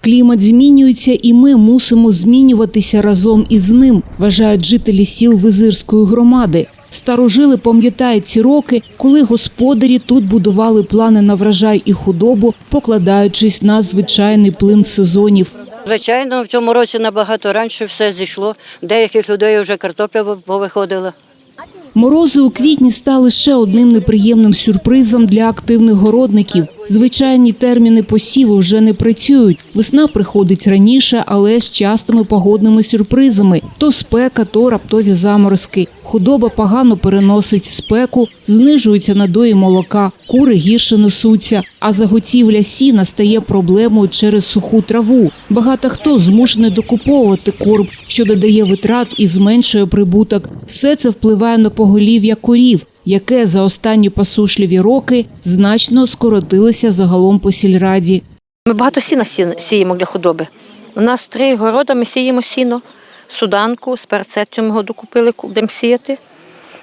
Клімат змінюється, і ми мусимо змінюватися разом із ним, вважають жителі сіл Визирської громади. Старожили пам'ятають ці роки, коли господарі тут будували плани на врожай і худобу, покладаючись на звичайний плин сезонів. Звичайно, в цьому році набагато раніше все зійшло. Деяких людей вже картопля повиходила. Морози у квітні стали ще одним неприємним сюрпризом для активних городників. Звичайні терміни посіву вже не працюють. Весна приходить раніше, але з частими погодними сюрпризами: то спека, то раптові заморозки. Худоба погано переносить спеку, знижуються надої молока, кури гірше несуться. А заготівля сіна стає проблемою через суху траву. Багато хто змушений докуповувати корм, що додає витрат і зменшує прибуток. Все це впливає на поголів'я корів, яке за останні посушливі роки значно скоротилося загалом по сільраді. Ми багато сіна сіємо для худоби. У нас три города, ми сіємо сіно, суданку, з перцет цього году купили, будемо сіяти.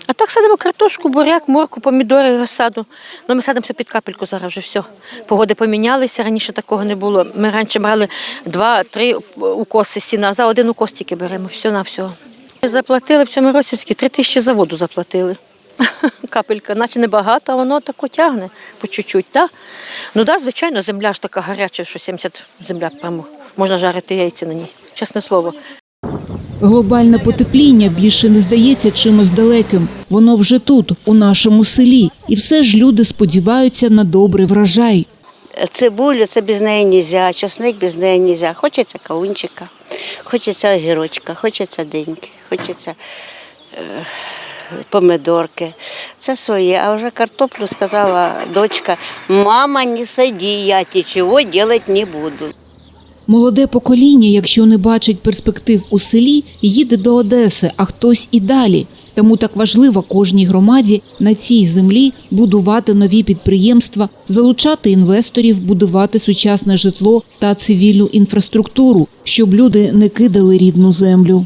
А так садимо картошку, буряк, морку, помідори, розсаду. Ну, ми садимося під капельку зараз вже все. Погоди помінялися, раніше такого не було. Ми раніше брали два-три укоси сіна, за один укос тільки беремо, все на все. Заплатили в цьому році три тисячі за воду заплатили. Капелька, наче небагато, а воно тако тягне по чуть-чуть. Та? Ну так, да, звичайно, земля ж така гаряча, що 70 земля прямо можна жарити яйця на ній. Чесне слово. Глобальне потепління більше не здається чимось далеким. Воно вже тут, у нашому селі. І все ж люди сподіваються на добрий врожай. Цибулю це без неї нельзя, часник без неї нельзя. Хочеться кавунчика, хочеться огірочка, хочеться диньки, хочеться е, помидорки. Це своє. А вже картоплю сказала дочка, мама, не сади, я нічого робити не буду. Молоде покоління, якщо не бачить перспектив у селі, їде до Одеси, а хтось і далі. Тому так важливо кожній громаді на цій землі будувати нові підприємства, залучати інвесторів, будувати сучасне житло та цивільну інфраструктуру, щоб люди не кидали рідну землю.